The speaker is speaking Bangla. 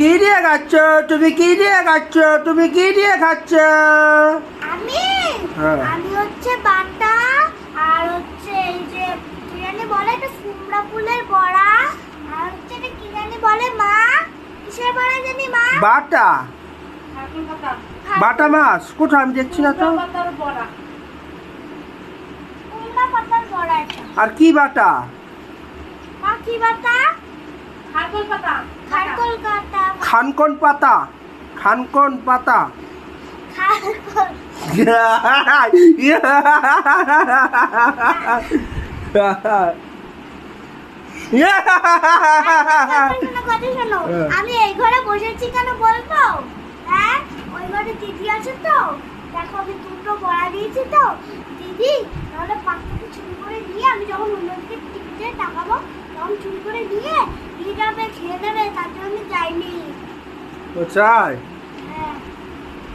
কি দিয়ে খাচ্ছ? তুমি কি দিয়ে খাচ্ছ? তুমি কি দিয়ে খাচ্ছ? আমি? হ্যাঁ। আমি হচ্ছে বাটা আর হচ্ছে এই যে কি জানি বলে এটা কুমড়া ফুলের বড়া আর হচ্ছে এটা কি জানি বলে মা? কিসের বড়া জানি মা? বাটা। বাটা মাছ। কোথায়? আমি দেখছি না তো। আর কি বাটা? কি বাটা? খারকোল পাতা। খারকোল খানকন পাতা খানকন পাতা। আমি এই ঘরে বসেছি কেন বলব হ্যাঁ ওই ঘরে দিদি আছে তো। দেখো, আমি দুটো বড়া দিয়েছি তো দিদি তাহলে পাত্রকে চুরি করে নিয়ে আমি যখন অন্যদিকে টিভিতে তাকাবো তখন চুরি করে নিয়ে দিয়ে যাবে খেয়ে দেবে, তার জন্য আমি যাইনি। What's that?